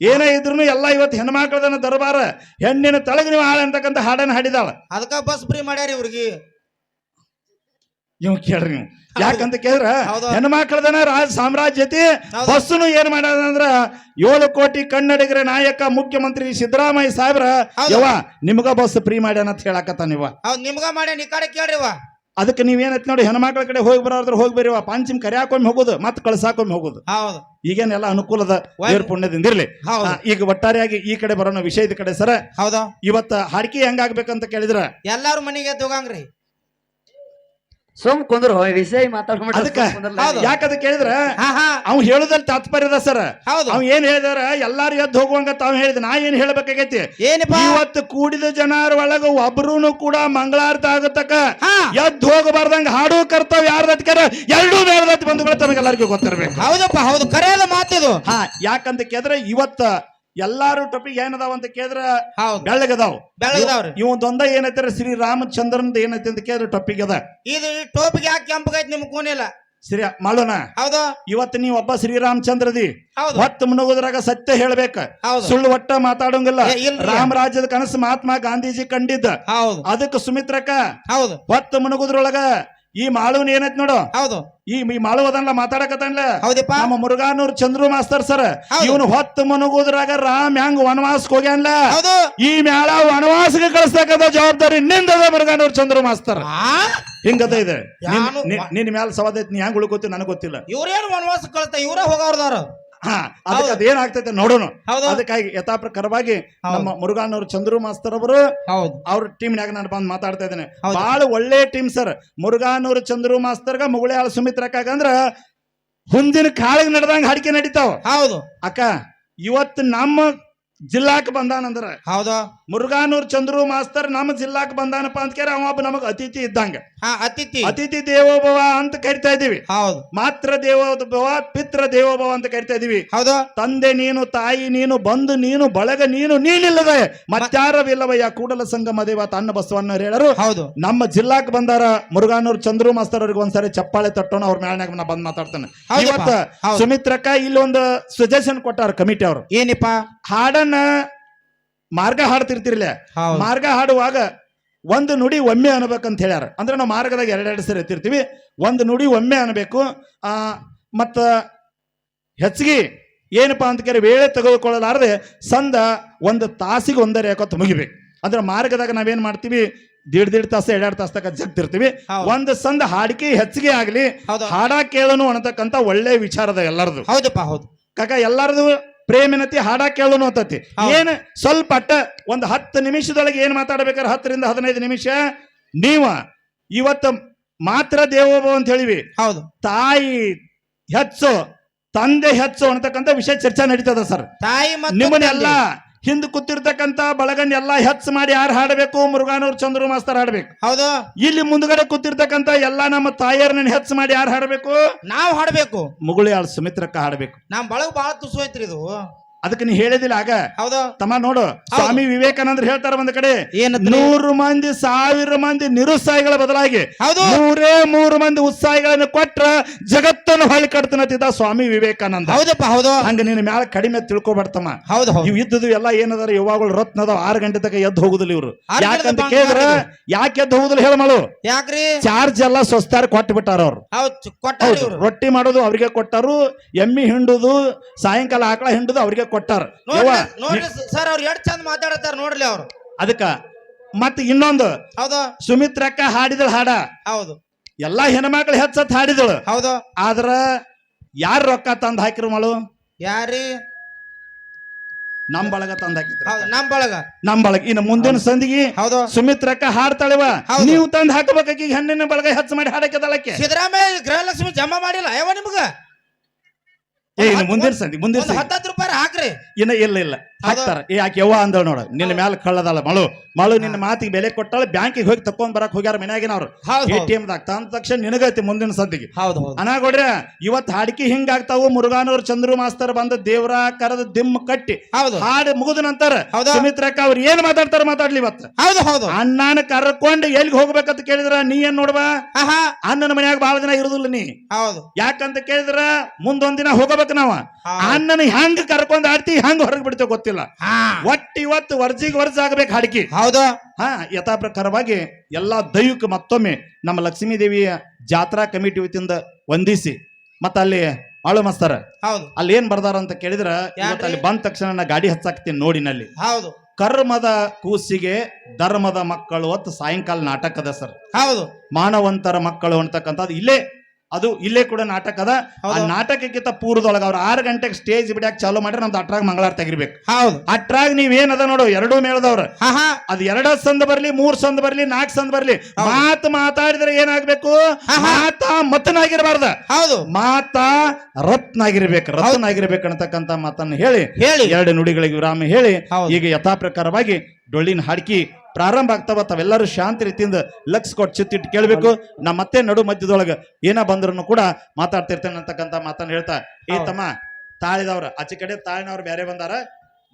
ಏನೇ ಇದ್ರು ಎಲ್ಲ ಇವತ್ತು ಹೆಣ್ಮಕ್ಳದನ್ನ ದರ್ಬಾರ ಹೆಣ್ಣಿನ ತಳಗ ನೀವು ಹಾಳ ಅಂತಕ್ಕಂಥ ಹಾಡನ್ನ ಹಾಡಿದಾಳ. ಅದಕ್ಕ ಬಸ್ ಫ್ರೀ ಮಾಡ್ಯಾರ ಇವ್ರಿಗೆ. ಇವ್ ಕೇಳ್ರಿ ನೀವು. ಯಾಕಂತ ಕೇಳಿದ್ರ. ಹೆಣ್ಮಕ್ಳದನ ರಾಜ ಸಾಮ್ರಾಜ್ಯತಿ. ಬಸ್ಸುನು ಏನ್ ಮಾಡ್ಯಾದಂದ್ರ ಏಳು ಕೋಟಿ ಕನ್ನಡಿಗರ ನಾಯಕ ಮುಖ್ಯಮಂತ್ರಿ ಸಿದ್ದರಾಮಯ್ಯ ಸಾಹೇಬ್ರ ಯವ ಯವ್ವ ನಿಮ್ಗ ಬಸ್ ಫ್ರೀ ಮಾಡ್ಯಾನ ಅಂತ ಹೇಳಕತ್ತಾನ ಇವ. ಹೌದ್ ನಿಮ್ಗ ಮಾಡ್ಯಾನ ಈ ಕಡೆ ಕೇಳ್ರಿವ ಅದಕ್ಕೆ ನೀವೇನೈತಿ ನೋಡಿ ಹೆಣ್ಮಕ್ಳ ಕಡೆ ಹೋಗಿ ಬರೋದ್ರ ಹೋಗಿ ಬರೀವ ಪಾಂಚಿಮ್ ಕರ್ಯಾಕೊಮ್ಮೆ ಹೋಗುದು ಮತ್ತೆ ಕಳ್ಸಾಕೊಮ್ಮೆ ಹೋಗುದು. ಹೌದು. ಈಗೇನೆಲ್ಲ ಅನುಕೂಲದ ದೇವ್ರ ಪುಣ್ಯದಿಂದ ಇರ್ಲಿ ಹೌದು. ಈಗ ಒಟ್ಟಾರೆಯಾಗಿ ಈ ಕಡೆ ಬರೋಣ ವಿಷಯದ ಕಡೆ ಸರ. ಹೌದಾ. ಇವತ್ತ ಹಾಡಿಕೆ ಹೆಂಗಾಗ್ಬೇಕಂತ ಕೇಳಿದ್ರ? ಎಲ್ಲಾರು ಮನೆಗೆ ಹೋಗಂಗ್ರಿ. ಸುಮ್ ಕುಂದ್ರ ವಿಷಯ ಅದಕ್ಕ ಯಾಕ ಅದಕ್ಕೆ ಹೌದು. ಯಾಕದ ಕೇಳಿದ್ರ ಹಾ ಹಾ. ಅವ್ ಹೇಳುದಲ್ಲಿ ತಾತ್ಪರ್ಯದ ಸರ್. ಹೌದು. ಅವ್ನು ಏನ್ ಹೇಳಿದಾರ ಎಲ್ಲಾರು ಎದ್ದು ಹೋಗುವಂಗ ತಾವ್ ಹೇಳಿದ ನಾ ಏನ್ ಹೇಳ್ಬೇಕಾಗೈತಿ? ಏನಪ್ಪಾ? ಇವತ್ತು ಕೂಡಿದ ಜನರ ಒಳಗ ಒಬ್ರು ಕೂಡ ಮಂಗಳಾರ್ಥ ಆಗತಕ್ಕ. ಎದ್ದು ಹೋಗಬಾರ್ದಂಗ ಹಾಡು ಕರ್ತವ್ಯ ಯಾರ್ದತ್ಕಾರ ಎರಡೂ ಬೇಡದತ್ ಬಂಧುಗಳು ತನಗೆಲ್ಲರಿಗೂ ಗೊತ್ತಿರ್ಬೇಕು. ಹೌದಪ್ಪ ಹೌದು. ಕರೆಯದ ಮಾತಿದು ಹಾ ಯಾಕಂತ ಕೇಳಿದ್ರೆ ಇವತ್ತ ಎಲ್ಲಾರು ಟೊಪ್ಪಿಗೆ ಏನದಾವ ಅಂತ ಕೇಳಿದ್ರೆ ಹೌದು. ಬೆಳ್ಳಗದಾವ್. ಬೆಳಗದವ್ರಿ ಇವೊಂದೊಂದ ಏನೈತಿ ಶ್ರೀ ರಾಮಚಂದ್ರನ್ ಏನೈತಿ ಅಂತ ಕೇಳಿದ್ರೆ ಟಾಪಿಕ್ ಅದ. ಇದು ಟೋಪಿಗೆ ಯಾಕೆ ಕೆಂಪಗೈತಿ ನಿಮ್ ಕೂನಿಲ್ಲ? ಸರಿ ಮಾಡೋಣ ಹೌದು. ಇವತ್ತು ನೀವು ಒಬ್ಬ ಶ್ರೀರಾಮಚಂದ್ರದಿ ಹೌದು. ಹೊತ್ತು ಮುನುಗುದ್ರಾಗ ಸತ್ಯ ಹೇಳ್ಬೇಕ. ಹೌದು. ಸುಳ್ಳು ಒಟ್ಟ ಮಾತಾಡೋಂಗಿಲ್ಲ. ಏ, ಇಲ್ರಿ. ರಾಮರಾಜ್ಯದ ಕನಸು ಮಹಾತ್ಮ ಗಾಂಧೀಜಿ ಕಂಡಿದ್ದ. ಹೌದು. ಅದಕ್ಕೆ ಸುಮಿತ್ರಕ್ಕ ಹೌದು. ಹೊತ್ತು ಮುನುಗುದ್ರೊಳಗ ಈ ಮಾಳುವನ್ ಏನೈತ್ ನೋಡು? ಹೌದು. ಈ ಈ ಮಾಳು ಅದನ್ಲ ಮಾತಾಡಕತ್ತನ್ಲ? ಹೌದಪ್ಪ. ನಮ್ಮ ಮುರುಗಾನೂರ್ ಚಂದ್ರು ಮಾಸ್ತರ್ ಸರ್. ಇವನು ಹೊತ್ತು ಮುನುಗುದ್ರಾಗ ರಾಮ್ ಹೆಂಗ್ ವನವಾಸಕ್ ಹೋಗ್ಯಾನ್ಲ? ಹೌದು. ಈ ಮೇಳ ವನವಾಸಕ್ಕೆ ಕಳಿಸ್ತಕ್ಕಂಥ ಜವಾಬ್ದಾರಿ ನಿಂದದ ಮುರುಗಾನೂರ್ ಚಂದ್ರು ಮಾಸ್ತರ್. ಆ? ಹಿಂಗದ ಇದೆ. ನಿನ್- ಮ್ಯಾಲ ಸವಾದ ಐತಿ ನೀ ಹೆಂಗ್ ಉಳ್ಕೋತಿ ನನಗ್ ಗೊತ್ತಿಲ್ಲ. ಇವ್ರೇನು ವನವಾಸಕ್ಕೆ ಕಳ್ತ ಇವ್ರೇ ಹೋಗವ್ರದಾರ ಹಾ. ಅದೇನಾಗ್ತೈತೆ ನೋಡೋಣ. ಅದಕ್ಕಾಗಿ ಯಥಾಪ್ರಕರವಾಗಿ. ನಮ್ಮ ಮುರುಗಾನವ್ರ ಚಂದ್ರು ಮಾಸ್ತರ್ ಅವರು ಅವ್ರ ಟೀಮ್ನಾಗ ನಾನು ಬಂದು ಮಾತಾಡ್ತಾ ಇದ್ದೇನೆ. ಬಹಳ ಒಳ್ಳೆ ಟೀಮ್ ಸರ್. ಮುರುಗಾನೂರ್ ಚಂದ್ರು ಮಾಸ್ತರ್ಗ ಮುಗುಳ್ಯಾಳ ಸುಮಿತ್ರಕ್ಕಾಗ ಅಂದ್ರ ಮುಂದಿನ ಕಾಳಿಗೆ ನಡೆದಂಗ ಹಡಿಕೆ ನಡೀತಾವ. ಹೌದು. ಅಕ್ಕ ಇವತ್ತು ನಮ್ಮ ಜಿಲ್ಲಾಕ್ ಬಂದಾನಂದ್ರ ಹೌದು. ಮುರುಗಾನೂರ್ ಚಂದ್ರು ಮಾಸ್ತರ್ ನಮ್ಮ ಜಿಲ್ಲಾಕ್ ಬಂದಾನಪ್ಪ ಅಂತ ಕೇಳಿ ಅವ ನಮಗ ಅತಿಥಿ ಇದ್ದಂಗ. ಹಾ ಅತಿಥಿ. ಅತಿಥಿ ದೇವೋಭವ ಅಂತ ಕರಿತಾ ಇದೀವಿ. ಹೌದು. ಮಾತ್ರ ದೇವೋಭವ ಪಿತ್ರ ದೇವೋಭವ ಅಂತ ಕರಿತಾ ಇದೀವಿ. ಹೌದು. ತಂದೆ ನೀನು ತಾಯಿ ನೀನು ಬಂದು ನೀನು ಬಳಗ ನೀನು ನೀನಿಲ್ಲದೆ ಮತ್ಯಾರವಿಲ್ಲವಯ್ಯ ಕೂಡಲ ಸಂಗಮ ದೇವ ತನ್ನ ಬಸವಣ್ಣ ಹೇಳರು ಹೌದು. ನಮ್ಮ ಜಿಲ್ಲಾಕ್ ಬಂದಾರ ಮುರುಗಾನೂರ್ ಚಂದ್ರು ಮಾಸ್ತರ್ ಅವ್ರಿಗೆ ಒಂದ್ಸರಿ ಚಪ್ಪಾಳೆ ತಟ್ಟೋಣ ಅವ್ರ ಮ್ಯಾಲ್ನಾಗ ನಾ ಬಂದ್ ಮಾತಾಡ್ತಾನೆ. ಇವತ್ತ. ಸುಮಿತ್ರಕ್ಕ ಇಲ್ಲಿ ಒಂದು ಸಜೆಷನ್ ಕೊಟ್ಟಾರ ಕಮಿಟಿ ಅವರು. ಏನಿಪ್ಪ? ಮಾರ್ಗ ಹಾಡ್ತಿರ್ತಿರ್ಲೆ ಮಾರ್ಗ ಹಾಡುವಾಗ ಒಂದು ನುಡಿ ಒಮ್ಮೆ ಅನ್ಬೇಕಂತ ಹೇಳ್ಯಾರ. ಅಂದ್ರೆ ನಾವು ಮಾರ್ಗದಾಗ ಎರಡೆರಡು ಸರಿ ಎತ್ತಿರ್ತೀವಿ. ಒಂದು ನುಡಿ ಒಮ್ಮೆ ಅನ್ಬೇಕು. ಆ ಮತ್ತ ಹೆಚ್ಚಿಗೆ ಏನಪ್ಪಾ ಅಂತ ಕೇಳಿ ವೇಳೆ ತೆಗೆದುಕೊಳ್ಳಲಾರದೆ ಸಂದ ಒಂದು ತಾಸಿಗೆ ಒಂದರೆ ಯಾಕೊತ್ತು ಮುಗಿಬೇಕು. ಅಂದ್ರೆ ಮಾರ್ಗದಾಗ ನಾವೇನ್ ಮಾಡ್ತೀವಿ? ದೀಡ್ ದೀಡ್ ತಾಸ ಎರಡೆರಡು ತಾಸ ತಕ ಜಗ್ತಿರ್ತೀವಿ. ಒಂದು ಸಂದ ಹಾಡಿಕೆ ಹೆಚ್ಚಿಗೆ ಆಗ್ಲಿ ಹಾಡಾ ಹಾಡ ಕೇಳೋನು ಅನ್ನತಕ್ಕಂತ ಒಳ್ಳೆ ವಿಚಾರದ ಎಲ್ಲರದು. ಹೌದಪ್ಪ ಹೌದು. ಕಾಕ ಎಲ್ಲರದು ಪ್ರೇಮಿನತಿ ಹಾಡ ಕೇಳೋನು ಅಂತತಿ. ಏನ್ ಸ್ವಲ್ಪ ಅಟ್ಟ ಒಂದು ಹತ್ತು ನಿಮಿಷದೊಳಗೆ ಏನ್ ಮಾತಾಡ್ಬೇಕಾದ್ರೆ ಹತ್ತರಿಂದ ಹದಿನೈದು ನಿಮಿಷ? ನೀವ ಇವತ್ತು ಮಾತ್ರ ದೇವೋಭವ ಅಂತ ಹೇಳಿವಿ. ಹೌದು. ತಾಯಿ ಹೆಚ್ಚು ತಂದೆ ಹೆಚ್ಚು ಅನ್ನತಕ್ಕಂಥ ವಿಷಯ ಚರ್ಚೆ ನಡೀತದ ಸರ್. ತಾಯಿ ನಿಮ್ಮನೆಲ್ಲ ನಿಮ್ಮನ್ನೆಲ್ಲ ಹಿಂದ್ ಕೂತಿರ್ತಕ್ಕಂತ ಬಳಗನ್ ಎಲ್ಲಾ ಹೆಚ್ಚ ಮಾಡಿ ಯಾರು ಹಾಡಬೇಕು? ಮುರುಗಾನೂರ್ ಚಂದ್ರು ಮಾಸ್ತರ್ ಹಾಡ್ಬೇಕು. ಹೌದು. ಇಲ್ಲಿ ಮುಂದ್ಗಡೆ ಕೂತಿರ್ತಕ್ಕಂತ ಎಲ್ಲಾ ನಮ್ಮ ತಾಯಿಯರನ್ನ ಹೆಚ್ಚ ಮಾಡಿ ಯಾರು ಹಾಡಬೇಕು? ನಾವ್ ಹಾಡ್ಬೇಕು. ಆಳ್ ಸುಮಿತ್ರಕ್ಕ ಹಾಡಬೇಕು. ನಮ್ ಬಳಗ ಬಹಳ ತುಸು ಐತ್ರಿ ಇದು. ಅದಕ್ಕೆ ನೀ ಹೇಳಿದಿಲ್ಲ ಆಗ ಹೌದು. ತಮ್ಮ ನೋಡು ಸ್ವಾಮಿ ವಿವೇಕಾನಂದ್ರ ಹೇಳ್ತಾರ ಒಂದ್ ಕಡೆ? ನೂರು ಮಂದಿ ಸಾವಿರ ಮಂದಿ ನಿರುತ್ಸಾಹಿಗಳ ಬದಲಾಗಿ ಹೌದು. ಮೂರೇ ಮೂರು ಮಂದಿ ಉತ್ಸಾಹಿಗಳನ್ನು ಕೊಟ್ರ ಜಗತ್ತನ್ನು ಹೊಳ್ಳಿ ಕಟ್ತನತ್ತಿದ್ದ ಸ್ವಾಮಿ ವಿವೇಕಾನಂದ. ಹೌದಪ್ಪ ಹೌದು. ಹಂಗ ನಿನ್ನ ಮ್ಯಾಲ ಕಡಿಮೆ ತಿಳ್ಕೊಬಾರ್ತಮ್ಮ ಹೌದು ಹೌದು. ಇವ್ ಇದ್ದದು ಎಲ್ಲ ಏನದಾರ ಯುವಾಗಳು ರತ್ನದ ಆರು ಗಂಟೆ ತನಕ ಎದ್ದು ಹೋಗುದಿಲ್ಲ ಇವ್ರು. ಯಾಕಂತ ಕೇಳಿದ್ರ ಯಾಕೆ ಎದ್ದು ಹೋಗುದಿಲ್ಲ ಹೇಳ ಮಾಡು. ಯಾಕ್ರಿ? ಚಾರ್ಜ್ ಎಲ್ಲ ಸ್ವಸ್ತಾರ ಕೊಟ್ಟು ಬಿಟ್ಟಾರ ಅವ್ರು. ರೊಟ್ಟಿ ಮಾಡೋದು ಅವ್ರಿಗೆ ಕೊಟ್ಟಾರು ಎಮ್ಮಿ ಹಿಂಡುದು ಸಾಯಂಕಾಲ ಆಕಳ ಹಿಂಡುದು ಅವ್ರಿಗೆ ಕೊಟ್ಟಾರ. ನೋಡ್ರಿ ಯವ್ವ, ಸರ್ ಅವ್ರು ಎಷ್ಟ್ ಚಂದ ಮಾತಾಡತಾರ ನೋಡ್ಲಿ ಅವ್ರು. ಅದಕ್ಕ ಮತ್ತೆ ಇನ್ನೊಂದು ಹೌದು. ಸುಮಿತ್ರಕ್ಕ ಹಾಡಿದಳು ಹಾಡ. ಹೌದು. ಎಲ್ಲಾ ಹೆಣ್ಮಕ್ಳು ಹೆಚ್ಚತ್ ಹಾಡಿದಳು. ಹೌದು. ಆದ್ರ ಯಾರು ರೊಕ್ಕ ತಂದ ಹಾಕಿರು ಮಳು? ಯಾರಿ? ನಮ್ ಬಳಗ ತಂದ ಹಾಕಿದ್ರು ಹೌದು ನಮ್ ಬಳಗ. ನಮ್ ಬಳಗ. ಇನ್ನು ಮುಂದಿನ ಸಂದಿಗೆ ಹೌದು. ಸುಮಿತ್ರಕ್ಕ ಹಾಡ್ತಾಳಿವ. ನೀವು ತಂದ್ ಹಾಕಬೇಕಾಗಿ ಹೆಣ್ಣಿನ ಬಳಗ ಹೆಚ್ಚು ಮಾಡಿ ಹಾಡಕ್ಕೆ ಸಿದ್ದರಾಮಯ್ಯ ಗೃಹಲಕ್ಷ್ಮಿ ಜಮಾ ಮಾಡಿಲ್ಲ ಯಾವ ನಿಮ್ಗ? ಏ ಇನ್ನು ಸಂದಿ ಹತ್ತತ್ತು ರೂಪಾಯಿ ಹಾಕ್ರಿ. ಇನ್ನ ಇಲ್ಲ ಇಲ್ಲ. ಹಾಕ್ತಾರ. ಏ ಆಕೆ ಯವ್ವ ಅಂದಳು ನೋಡ. ನಿನ್ನ ಮ್ಯಾಲ ಕಳ್ಳದಲ್ಲ ಮಳು. ಮಳು ನಿನ್ನ ಮಾತಿಗೆ ಬೆಲೆ ಕೊಟ್ಟಾಳ. ಬ್ಯಾಂಕಿಗೆ ಹೋಗಿ ತಕೊಂಡ್ ಬರಕ್ ಹೋಗ್ಯಾರ ಮನ್ಯಾಗಿನ ಅವ್ರು ಎ ಟಿ ದಾಗ ತಂದ ತಕ್ಷಣ ನಿನಗೈತಿ ಮುಂದಿನ ಸದ್ದಿಗೆ ಹೌದು ಅನಾಗೊಡ್ರೆ ಇವತ್ ಹಾಡಿಕೆ ಹಿಂಗಾಗ್ತಾವು ಮುರುಘಾನವ್ರ ಚಂದ್ರು ಮಾಸ್ತರ್ ಬಂದ ದೇವ್ರ ಕರೆದ ದಿಮ್ಮ ಕಟ್ಟಿ ಹೌದು. ಹಾಡು ಮುಗಿದ ನಂತರ? ಸುಮಿತ್ರಕ್ಕ ಅವ್ರು ಏನ್ ಮಾತಾಡ್ತಾರ ಮಾತಾಡ್ಲಿ ಇವತ್ತು. ಹೌದು ಹೌದು. ಅಣ್ಣನ ಕರ್ಕೊಂಡು ಎಲ್ಲಿಗೆ ಹೋಗ್ಬೇಕಂತ ಕೇಳಿದ್ರ ನೀ ಏನ್ ನೋಡ್ಬಾ? ಅಣ್ಣನ ಮನ್ಯಾಗ ಬಹಳ ದಿನ ಇರುದಿಲ್ಲ ನೀ. ಹೌದು. ಯಾಕಂತ ಕೇಳಿದ್ರ ಮುಂದೊಂದಿನ ದಿನ ಹೋಗಬೇಕು ನಾವ. ಅಣ್ಣನ ಹೆಂಗ್ ಕರ್ಕೊಂಡ್ ಆಡ್ತಿ ಹೆಂಗ್ ಹೊರಗ್ ಬಿಡ್ತೇವೆ ಗೊತ್ತಿಲ್ಲ. ಒಟ್ಟು ಇವತ್ತು ವರ್ಜಿಗೆ ವರ್ಜ್ ಆಗ್ಬೇಕು ಹಾಡಿಕೆ. ಹೌದಾ. ಹಾ ಯಥಾ ಪ್ರಕಾರವಾಗಿ ಎಲ್ಲಾ ದೈವಕ್ಕೆ ಮತ್ತೊಮ್ಮೆ ನಮ್ಮ ಲಕ್ಷ್ಮೀ ದೇವಿಯ ಜಾತ್ರಾ ಕಮಿಟಿ ವತಿಯಿಂದ ವಂದಿಸಿ. ಮತ್ತ ಅಲ್ಲಿ ಆಳು ಮಸ್ತಾರ. ಹೌದು. ಅಲ್ಲಿ ಏನ್ ಬರ್ದಾರ ಅಂತ ಕೇಳಿದ್ರ ಇವತ್ತು ಅಲ್ಲಿ ಬಂದ ತಕ್ಷಣ ನಾ ಗಾಡಿ ಹಚ್ಚಾಕ್ತೀನಿ ನೋಡಿನಲ್ಲಿ. ಹೌದು. ಕರ್ಮದ ಕೂಸಿಗೆ ಧರ್ಮದ ಮಕ್ಕಳು ಅಂತ ಸಾಯಂಕಾಲ ನಾಟಕದ ಸರ್. ಹೌದು. ಮಾನವಂತರ ಮಕ್ಕಳು ಅಂತಕ್ಕಂಥದ್ದು ಇಲ್ಲೇ ಅದು ಇಲ್ಲೇ ಕೂಡ ನಾಟಕ ಅದ. ಆ. ನಾಟಕಕ್ಕಿಂತ ಪೂರ್ವದೊಳಗ ಅವ್ರು ಆರು ಗಂಟೆಗೆ ಸ್ಟೇಜ್ ಬಿಡಕ್ಕೆ ಚಾಲೂ ಮಾಡ್ರೆ ನಮ್ದು ಅಟ್ರಾಗ್ ಮಂಗಳಾರ ತೆಗಿರ್ಬೇಕು ಹೌದು. ಅಟ್ರಾಗ ನೀವೇನದ ನೋಡು ಎರಡೂ ಮೇಳದವ್ರ. ಹಾ ಅದು ಎರಡ ಸಂದ ಬರ್ಲಿ ಮೂರ್ ಸಂದ ಬರ್ಲಿ ನಾಲ್ಕು ಸಂದ ಬರ್ಲಿ. ಮಾತು ಮಾತಾಡಿದ್ರೆ ಏನಾಗ್ಬೇಕು? ಮಾತಾ ಮತನಾಗಿರಬಾರ್ದ. ಹೌದು. ಮಾತಾ ರತ್ನಾಗಿರ್ಬೇಕು ರತ್ನಾಗಿರ್ಬೇಕು ಅನ್ನತಕ್ಕಂತ ಮಾತನ್ನ ಹೇಳಿ ಹೇಳಿ. ಎರಡು ನುಡಿಗಳಿಗೆ ವಿರಾಮ ಹೇಳಿ ಈಗ ಯಥಾ ಪ್ರಕಾರವಾಗಿ ಡೊಳ್ಳಿನ ಹಾಡ್ಕಿ ಪ್ರಾರಂಭ ಆಗ್ತಾವ ತಾವೆಲ್ಲರೂ ಶಾಂತಿ ರೀತಿಯಿಂದ ಲಕ್ಸ್ ಕೊಟ್ಟು ಚಿತ್ತಿಟ್ಟು ಕೇಳಬೇಕು. ನಾ ಮತ್ತೆ ನಡು ಮಧ್ಯದೊಳಗೆ ಏನ ಬಂದ್ರು ಕೂಡ ಮಾತಾಡ್ತಿರ್ತೇನೆ ಅಂತಕ್ಕಂಥ ಮಾತನ್ನ ಹೇಳ್ತಾ ಏ ತಮ್ಮ ತಾಳಿದವ್ರ ಆಚೆ ಕಡೆ ತಾಳಿನವ್ರು ಬೇರೆ ಬಂದಾರ.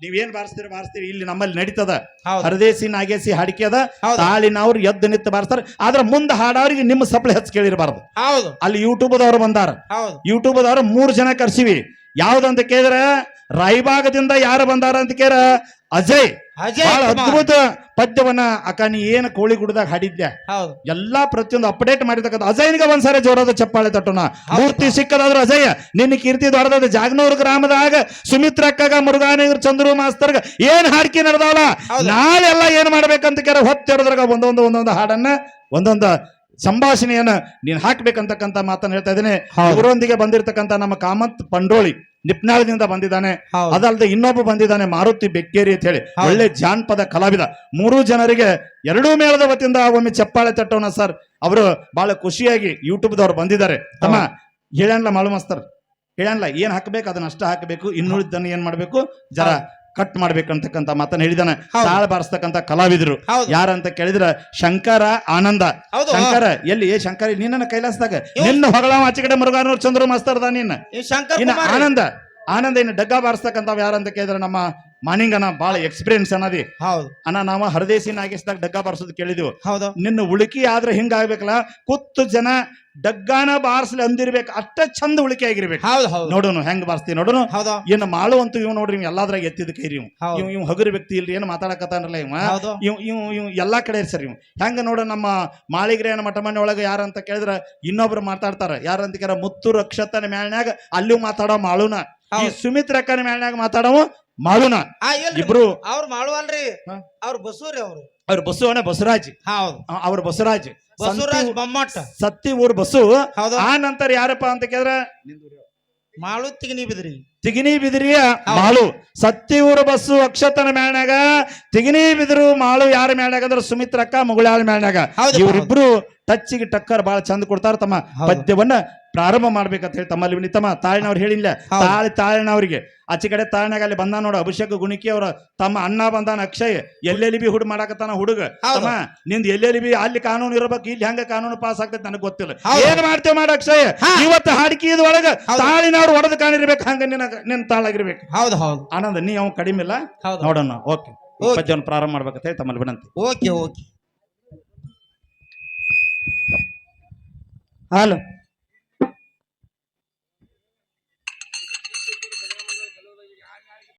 ನೀವೇನ್ ಬಾರಿಸ್ತೀರಿ ಬಾರಿಸ್ತೀರಿ ಇಲ್ಲಿ ನಮ್ಮಲ್ಲಿ ನಡೀತದ. ಹರದೇಸಿ ನಾಗೇಸಿ ಹಾಡಿಕೆ ಅದ. ತಾಳಿನವ್ರು ಎದ್ದು ನಿಂತು ಬಾರಿಸ್ತಾರ. ಆದ್ರ ಮುಂದೆ ಹಾಡೋರಿಗೆ ನಿಮ್ಮ ಸಪ್ಲೈ ಹಚ್ಚ ಕೇಳಿರಬಾರ್ದು. ಹೌದು. ಅಲ್ಲಿ ಯೂಟ್ಯೂಬ್ದವ್ರು ಬಂದಾರ. ಯೂಟ್ಯೂಬ್ದವ್ರು ಮೂರು ಜನ ಕರ್ಸಿವಿ. ಯಾವ್ದಂತ ಕೇಳಿದ್ರ? ರಾಯಭಾಗದಿಂದ ಯಾರು ಬಂದಾರ ಅಂತ ಕೇಳ ಅಜಯ್ ಅಜಯ್ ಬಹಳ ಕುಮಾರ್. ಅದ್ಭುತ ಪದ್ಯವನ್ನ ಅಕಾನಿ ನೀ ಏನ್ ಕೋಳಿ ಗುಡ್ದಾಗ ಹಾಡಿದ್ದೆ ಹೌದು. ಎಲ್ಲಾ ಪ್ರತಿಯೊಂದು ಅಪ್ಡೇಟ್ ಮಾಡಿರ್ತಕ್ಕಂಥ ಅಜಯ್ನಿಗೆ ಒಂದ್ಸಾರಿ ಜೋರಾದ ಚಪ್ಪಾಳೆ ತಟ್ಟೋಣ. ಮೂರ್ತಿ ಸಿಕ್ಕದಾದ್ರು ಅಜಯ್ ನಿನ್ನ ಕೀರ್ತಿ ದೊಡ್ಡದ ಜಾಗನೂರು ಗ್ರಾಮದಾಗ ಸುಮಿತ್ರಕ್ಕಗ ಮುರುಘಾನಗರ್ ಚಂದ್ರು ಮಾಸ್ತರ್ಗ ಏನ್ ಹಾಡ್ಕಿ ನಡೆದಾವಲ್ಲ ನಾಳೆಲ್ಲ ನಾಳೆ ಎಲ್ಲ ಏನ್ ಮಾಡ್ಬೇಕಂತ ಕೇಳ ಹೊತ್ತೆರದ್ರಾಗ ಒಂದೊಂದು ಒಂದೊಂದು ಹಾಡನ್ನ ಒಂದೊಂದು ಸಂಭಾಷಣೆಯನ್ನ ನೀನ್ ಹಾಕ್ಬೇಕಂತಕ್ಕಂತ ಮಾತನ್ನ ಹೇಳ್ತಾ ಇದ್ದೇನೆ. ಅವರೊಂದಿಗೆ ಬಂದಿರತಕ್ಕಂತ ನಮ್ಮ ಕಾಮತ್ ಪಂಡೋಳಿ ನಿಪ್ನಾಳದಿಂದ ಬಂದಿದ್ದಾನೆ. ಅದಲ್ಲದೆ ಇನ್ನೊಬ್ಬ ಬಂದಿದ್ದಾನೆ ಮಾರುತಿ ಬೆಕ್ಕೇರಿ ಅಂತ ಹೇಳಿ. ಒಳ್ಳೆ ಜಾನಪದ ಕಲಾವಿದ. ಮೂರು ಜನರಿಗೆ ಎರಡೂ ಮೇಳದ ವತಿಯಿಂದ ಒಮ್ಮೆ ಚಪ್ಪಾಳೆ ತಟ್ಟೋಣ ಸರ್. ಅವರು ಬಹಳ ಖುಷಿಯಾಗಿ ಯೂಟ್ಯೂಬ್ ದವ್ರು ಬಂದಿದ್ದಾರೆ. ತಮ್ಮ ಹೇಳಲ್ಲ ಮಾಲು ಮಾಸ್ತರ್. ಹೇಳಲ್ಲ ಏನ್ ಹಾಕ್ಬೇಕು? ಅದನ್ನ ಅಷ್ಟ ಹಾಕಬೇಕು. ಇನ್ನುಳಿದ್ದನ್ನು ಏನ್ ಮಾಡ್ಬೇಕು? ಜರ ಕಟ್ ಮಾಡ್ಬೇಕಂತಕ್ಕಂತ ಮಾತನ್ನ ಹೇಳಿದಾನೆ. ತಾಳ ಬಾರಿಸ್ತಕ್ಕಂತ ಕಲಾವಿದರು. ಯಾರಂತ ಕೇಳಿದ್ರ ಶಂಕರ ಆನಂದ. ಶಂಕರ ಎಲ್ಲಿ? ಏ ಶಂಕರ ನಿನ್ನ ಕೈಲಾಸದಾಗ. ನಿನ್ನ ಹೊಗಳ ಆಚೆ ಕಡೆ ಚಂದ್ರ ಚಂದ್ರು ಮಾಸ್ತರ್ದ ನಿನ್ನ. ಆನಂದ. ಆನಂದ ಏನು ಡಗ್ಗ ಬಾರಿಸ್ತಕ್ಕಂಥವ್ ಯಾರಂತ ಕೇಳಿದ್ರೆ ನಮ್ಮ ಮಾನಿಂಗನ ಬಹಳ ಎಕ್ಸ್ಪೀರಿಯನ್ಸ್ ಅನ್ನದಿ. ಹೌದು. ಅಣ್ಣ ನಾವು ಹರದೇಸಿ ನಾಗೇಶದಾಗ ಡಗ್ಗ ಬಾರಿಸೋದು ಕೇಳಿದ್ವು. ಹೌದು. ನಿನ್ನ ಉಳುಕಿ ಆದ್ರೆ ಹಿಂಗಾಗ್ಬೇಕಲ್ಲ ಕುತ್ತು ಜನ ಡಗ್ಗಾನ ಬಾರಿಸ್ಲಿ ಅಂದಿರ್ಬೇಕು ಅಷ್ಟ ಚಂದ ಉಳಿಕೆ ಆಗಿರ್ಬೇಕು. ಹೌದು ಹೌದು. ನೋಡೋನು ಹೆಂಗ್ ಬಾರಿಸ್ತೀವಿ ನೋಡೋನು? ಹೌದು. ಇನ್ನು ಮಾಳು ಅಂತ ಇವ್ ನೋಡ್ರಿ ಇವ್ ಎಲ್ಲಾದ್ರಾಗ ಎತ್ತಿದ ಕೈ ಇವ್. ಇವ್ ಇವ್ ಹಗುರ ವ್ಯಕ್ತಿ ಇಲ್ರಿ ಏನು ಮಾತಾಡಕತ್ತಾನಲ್ಲ ಇವ? ಹೌದು. ಇವ್ ಇವ್ ಇವ್ ಎಲ್ಲಾ ಕಡೆ ಸರ್ ಇವ್. ಹೆಂಗ ನೋಡ ನಮ್ಮ ಮಾಳಿಗ್ರೇನ ಮಠ ಮನೆ ಒಳಗೆ ಯಾರಂತ ಕೇಳಿದ್ರ ಇನ್ನೊಬ್ರು ಮಾತಾಡ್ತಾರ. ಯಾರಂತ ಕೇಳ ಮುತ್ತು ರಕ್ಷತನ ಮ್ಯಾಲ್ನ್ಯಾಗ ಅಲ್ಲೂ ಮಾತಾಡೋ ಮಾಳುನ. ಈ ಸುಮಿತ್ ರಕ್ಕನ ಮ್ಯಾಳ್ನ್ಯಾಗ ಮಾತಾಡೋ ಮಾಳುನ. ಇಲ್ರಿ. ಇಬ್ರು ಅವ್ರು ಮಾಡುವಲ್ರಿ ಹಾ. ಅವ್ರ ಬಸೂರಿ ಅವರು. ಅವ್ರ ಬಸವನ ಬಸವರಾಜ್. ಹೌದು. ಅವ್ರ ಬಸವರಾಜ್. ಬಸವರಾಜ್ ಬೊಮ್ಮಟ್ಟ. ಸತ್ತಿ ಊರ್ ಬಸ್ಸು ಆ ನಂತರ ಯಾರಪ್ಪ ಅಂತ ಕೇಳಿದ್ರೆ? ಮಾಳು ತಿಗಿನಿ ಬಿದ್ರಿ. ತಿಗಿನಿ ಬಿದಿರಿಯ ಮಾಳು. ಸತ್ತಿ ಊರ ಬಸ್ಸು ಅಕ್ಷತನ ಮೇಳನಾಗ ತಿಗಿನಿ ಬಿದಿರು ಮಾಳು ಯಾರ ಮೇಳನಾಗ ಅಂದ್ರೆ ಸುಮಿತ್ರಕ್ಕ ಮುಗುಳಾಳ ಮೇಳನಾಗ ಇವರಿಬ್ರು ಟಚ್ಗೆ ಟಕ್ಕರ್ ಬಹಳ ಚಂದ ಕೊಡ್ತಾರ ತಮ್ಮ. ಪದ್ಯವನ್ನ ಪ್ರಾರಂಭ ಮಾಡ್ಬೇಕಂತ ಹೇಳಿ ತಮ್ಮಲ್ಲಿ ವಿನಿತಮ್ಮ ತಾಳಿನವ್ರು ಹೇಳಿಲ್ಲ. ತಾಳಿ ತಾಳಿನವರಿಗೆ. ಆಚೆ ಕಡೆ ತಾಳಿನಾಗ ಅಲ್ಲಿ ಬಂದ ನೋಡು ಅಭಿಷೇಕ ಗುಣಿಕಿ ಅವರ ತಮ್ಮ ಅಣ್ಣ ಬಂದಾನ ಅಕ್ಷಯ್ ಎಲ್ಲೆಲ್ಲಿ ಬಿ ಹುಡುಗ ಮಾಡಾಕತ್ತಾನ ಹುಡುಗ. ತಮ್ಮ ನಿಂದ ಎಲ್ಲೆಲ್ಲಿ ಬಿ ಅಲ್ಲಿ ಕಾನೂನು ಇರಬೇಕು ಇಲ್ಲಿ ಹೆಂಗ ಕಾನೂನು ಪಾಸ್ ಆಗ್ತೈತೆ ನನಗೆ ಗೊತ್ತಿಲ್ಲ. ಏನ್ ಮಾಡ್ತೇವೆ ಮಾಡ ಅಕ್ಷಯ್? ಇವತ್ತು ಹಾಡಿಕೆ ಇದೊಳಗ ಒಳಗ. ತಾಳಿನವ್ರು ಹೊಡೆದು ಕಾಣಿರ್ಬೇಕು ಹಂಗ ನಿನ್ನ ನಿನ್ ತಾಳಾಗಿರ್ಬೇಕು. ಹೌದು ಹೌದು. ಆನಂದ ನೀ ಅವ್ನು ಕಡಿಮೆ ಇಲ್ಲ? ನೋಡೋಣ ಓಕೆ. ಪ್ರಾರಂಭ ಮಾಡ್ಬೇಕಂತ ಹೇಳಿ ತಮ್ಮಲ್ಲಿ ವಿನಂತಿ. Okay okay. ಹಲೋ.